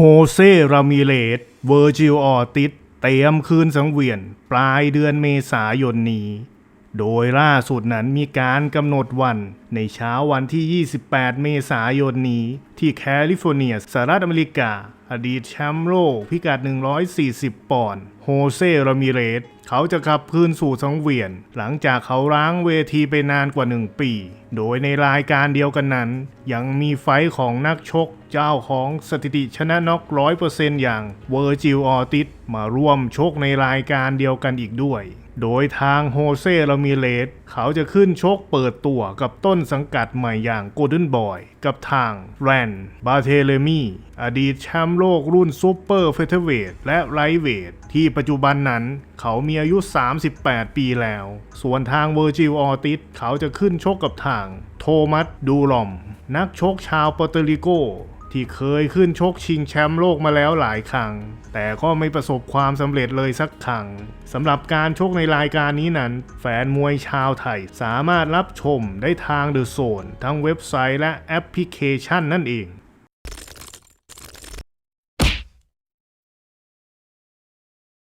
โฮเซ รามิเลส เวอร์จิลออติส เตรียมคืนสังเวียน ปลายเดือนเมษายนนี้ โดยล่าสุดนั้นมีการกำหนดวันในเช้าวันที่ 28 เมษายนนี้ ที่แคลิฟอร์เนียสหรัฐอเมริกา อดีตแชมป์โลกพิกัด 140 ปอนด์โฮเซรามิเรสเขาจะกลับคืนสู่สังเวียน หลังจากเขาร้างเวทีไปนานกว่า 1 ปี โดยในรายการเดียวกันนั้น ยังมีไฟของนักชกเจ้าของสถิติชนะน็อก100%อย่างเวอร์จิลออติสมาร่วมชกในรายการเดียวกันอีกด้วย โดยทางโฮเซรามิเลสเขาจะขึ้นชกเปิดตัวกับต้นสังกัดใหม่อย่างโกลเด้นบอยกับทางแรนบาเทเลมีอดีตแชมป์โลกรุ่นซูเปอร์เฟเธอร์เวทและไรท์เวทที่ปัจจุบันนั้นเขามีอายุ 38 ปีแล้ว ส่วนทางเวอร์จิลออติสเขาจะขึ้นชกกับทางโทมัสดูลอม นักชกชาวปอร์ตริโก ที่เคยขึ้นชกชิงแชมป์โลกมาแล้วหลายครั้ง แต่ก็ไม่ประสบความสำเร็จเลยสักครั้งสำหรับการชกในรายการนี้นั้น แฟนมวยชาวไทยสามารถรับชมได้ทางเดอะโซนทั้งเว็บไซต์และแอปพลิเคชันนั่นเอง